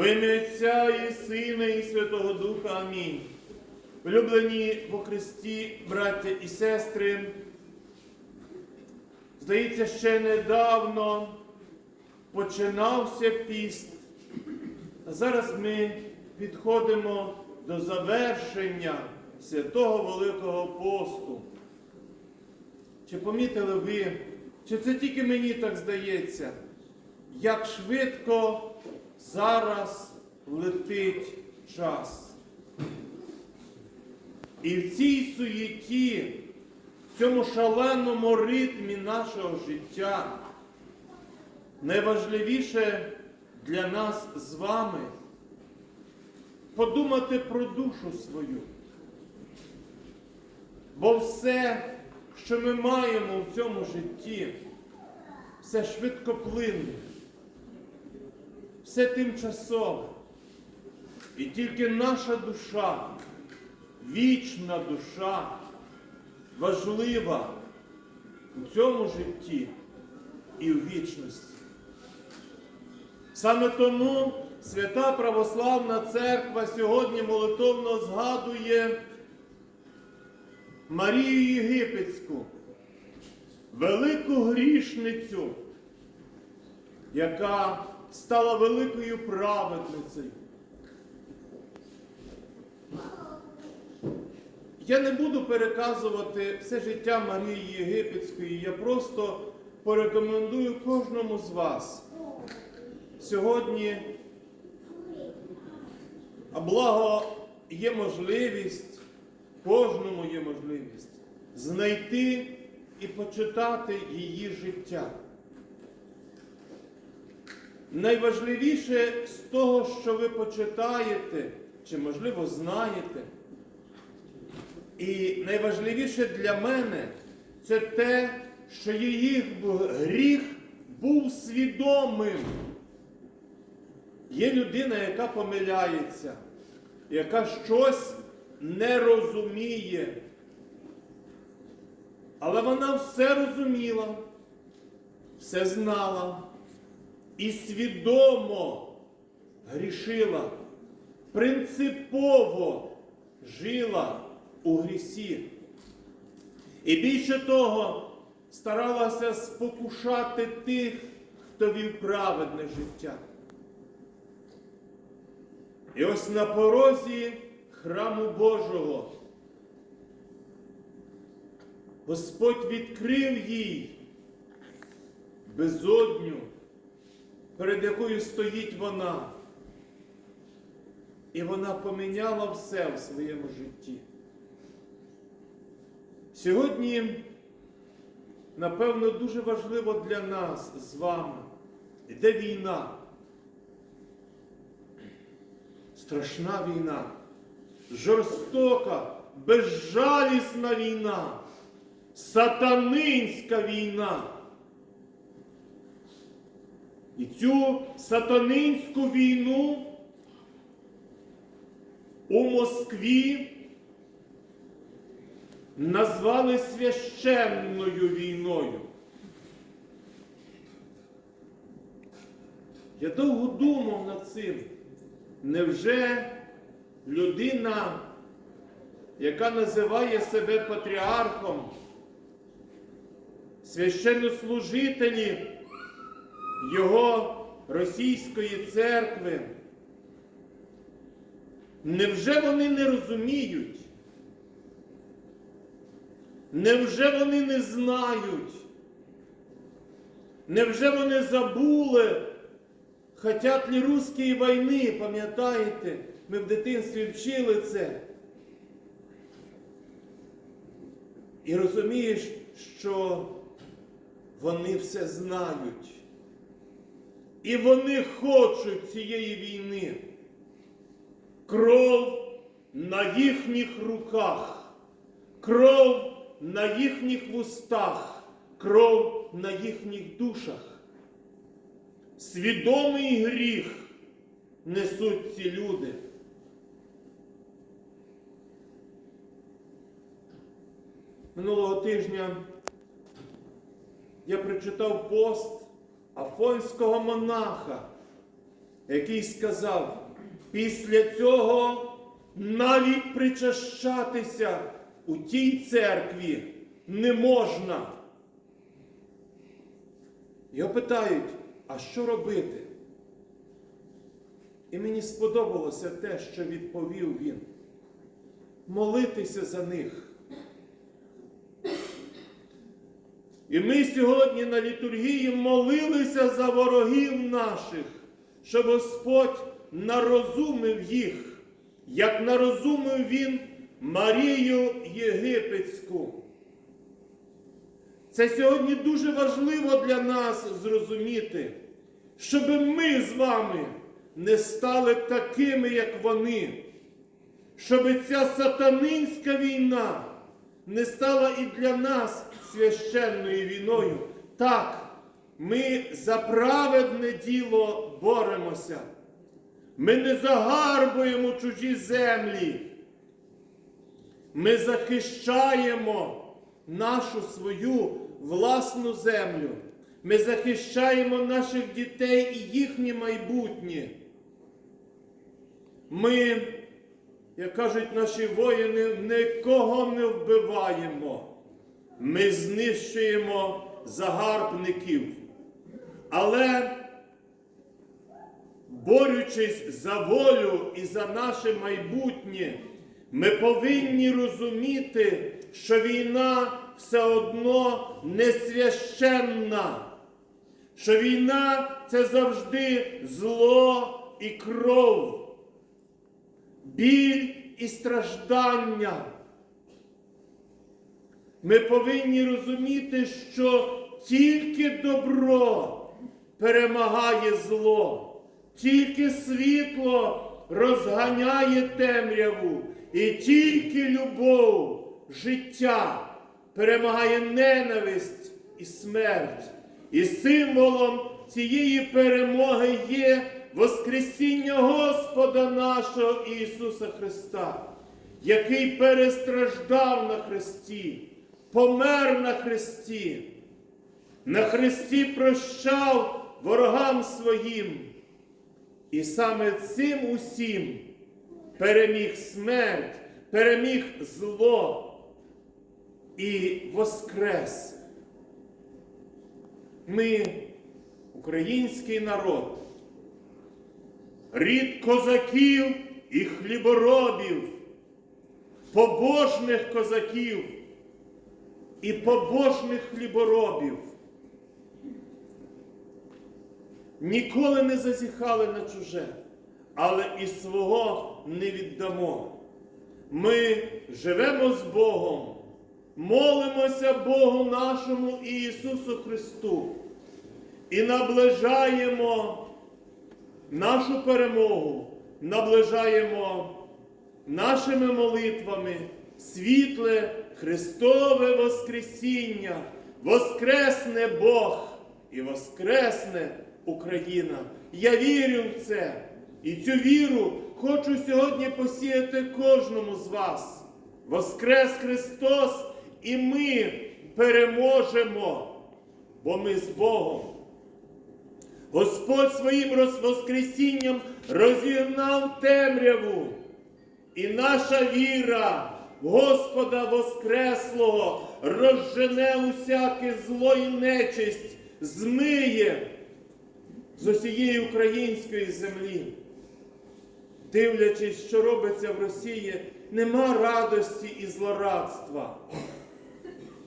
Во ім'я Отця і Сина, і Святого Духа. Амінь. Улюблені во Христі, браття і сестри, здається, ще недавно починався піст. А зараз ми підходимо до завершення святого Великого посту. Чи помітили ви, чи це тільки мені так здається, як швидко зараз летить час? І в цій суєті, в цьому шаленому ритмі нашого життя, найважливіше для нас з вами подумати про душу свою. Бо все, що ми маємо в цьому житті, все швидкоплинне, все тимчасове. І тільки наша душа, вічна душа, важлива у цьому житті і у вічності. Саме тому Свята Православна Церква сьогодні молитовно згадує Марію Єгипетську, велику грішницю, яка стала великою праведницею. Я не буду переказувати все життя Марії Єгипетської, я просто порекомендую кожному з вас сьогодні, а благо є можливість, кожному є можливість знайти і почитати її життя. Найважливіше з того, що ви почитаєте, чи, можливо, знаєте, і найважливіше для мене це те, що її гріх був свідомим. Є людина, яка помиляється, яка щось не розуміє. Але вона все розуміла, все знала і свідомо грішила, принципово жила у грісі. І більше того, старалася спокушати тих, хто вів праведне життя. І ось на порозі храму Божого Господь відкрив їй безодню, перед якою стоїть вона. І вона поміняла все в своєму житті. Сьогодні, напевно, дуже важливо для нас з вами. Іде війна. Страшна війна, жорстока, безжалісна війна, сатанинська війна. І цю сатанинську війну у Москві назвали священною війною. Я довго думав над цим. Невже людина, яка називає себе патріархом, священнослужителі його російської церкви, невже вони не розуміють? Невже вони не знають? Невже вони забули? Хотят ли русської війни, пам'ятаєте, ми в дитинстві вчили це. І розумієш, що вони все знають. І вони хочуть цієї війни. Кров на їхніх руках, кров на їхніх вустах, кров на їхніх душах. Свідомий гріх несуть ці люди. Минулого тижня я прочитав пост афонського монаха, який сказав, після цього навіть причащатися у тій церкві не можна. Його питають, а що робити? І мені сподобалося те, що відповів він. Молитися за них. І ми сьогодні на літургії молилися за ворогів наших, щоб Господь нарозумив їх, як нарозумив Він Марію Єгипетську. Це сьогодні дуже важливо для нас зрозуміти, щоб ми з вами не стали такими, як вони, щоб ця сатанинська війна не стала і для нас священною війною. Так, ми за праведне діло боремося. Ми не загарбуємо чужі землі. Ми захищаємо нашу свою власну землю. Ми захищаємо наших дітей і їхнє майбутнє. Ми, як кажуть наші воїни, нікого не вбиваємо. Ми знищуємо загарбників. Але, борючись за волю і за наше майбутнє, ми повинні розуміти, що війна все одно не священна, що війна це завжди зло і кров, біль і страждання. Ми повинні розуміти, що тільки добро перемагає зло, тільки світло розганяє темряву, і тільки любов, життя перемагає ненависть і смерть. І символом цієї перемоги є Воскресіння Господа нашого Ісуса Христа, який перестраждав на Христі, помер на Христі, на Христі прощав ворогам своїм. І саме цим усім переміг смерть, переміг зло і воскрес. Ми, український народ, рід козаків і хліборобів, побожних козаків і побожних хліборобів. Ніколи не зазіхали на чуже, але і свого не віддамо. Ми живемо з Богом, молимося Богу нашому Ісусу Христу і наближаємо нашу перемогу, наближаємо нашими молитвами світле Христове Воскресіння, воскресне Бог і воскресне Україна. Я вірю в це. І цю віру хочу сьогодні посіяти кожному з вас. Воскрес Христос, і ми переможемо, бо ми з Богом. Господь своїм Воскресінням розігнав темряву. І наша віра Господа Воскреслого розжене усяке зло і нечисть, змиє з усієї української землі. Дивлячись, що робиться в Росії, нема радості і злорадства.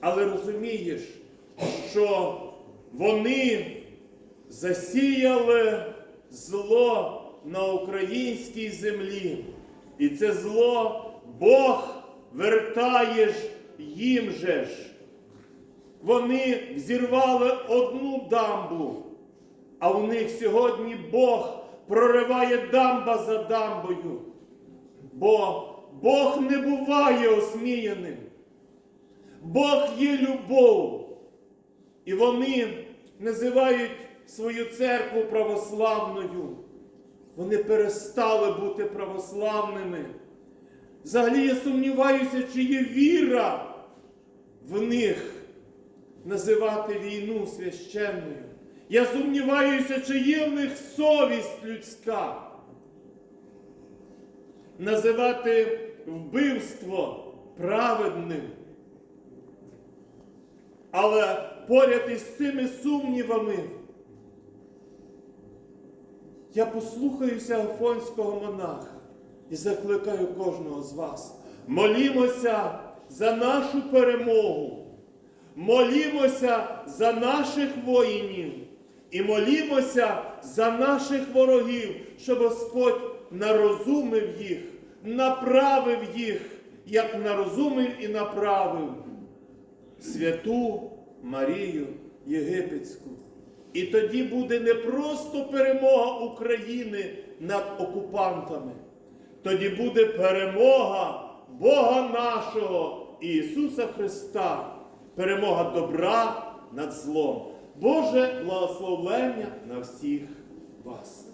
Але розумієш, що вони засіяли зло на українській землі. І це зло Бог вертає ж їм же ж. Вони взірвали одну дамбу, а у них сьогодні Бог прориває дамба за дамбою. Бо Бог не буває осміяним. Бог є любов. І вони називають свою церкву православною. Вони перестали бути православними. Взагалі я сумніваюся, чи є віра в них називати війну священною. Я сумніваюся, чи є в них совість людська. Називати вбивство праведним. Але поряд із цими сумнівами я послухаюся Афонського монаха і закликаю кожного з вас. Молімося за нашу перемогу. Молімося за наших воїнів і молімося за наших ворогів, щоб Господь нарозумив їх, направив їх, як нарозумив і направив святу Марію Єгипетську. І тоді буде не просто перемога України над окупантами, тоді буде перемога Бога нашого Ісуса Христа, перемога добра над злом. Боже благословення на всіх вас.